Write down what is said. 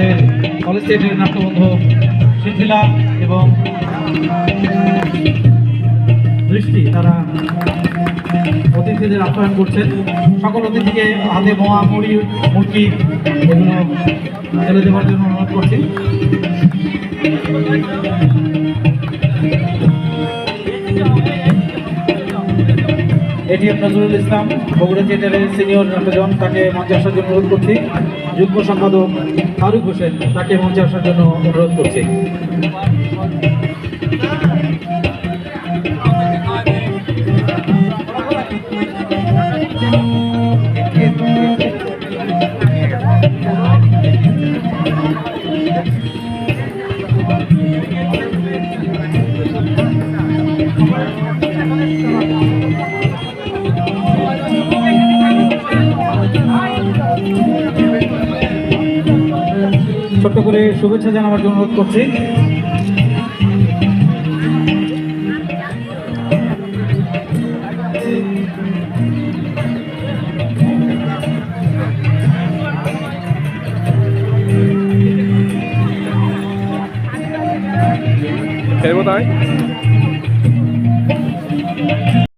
আমাদের কলেজ স্টেটের নাট্যবন্ধু শিথিলা এবং দৃষ্টি তারা অতিথিদের আপ্যায়ন করছেন। সকল অতিথিকে হাতে মোয়া, মুড়ি মুরগি এগুলো ফেলে দেওয়ার জন্য অনুরোধ করছি। এটিএম নজরুল ইসলাম, বগুড়া থিয়েটারের সিনিয়র নাট্যজন, তাকে মঞ্চে আসার জন্য অনুরোধ করছি। যুগ্ম সম্পাদক ফারুক হোসেন তাকে মঞ্চে আসার জন্য অনুরোধ করছি। ছোট্ট করে শুভেচ্ছা জানাবার জন্য অনুরোধ করছি। খেলব তাই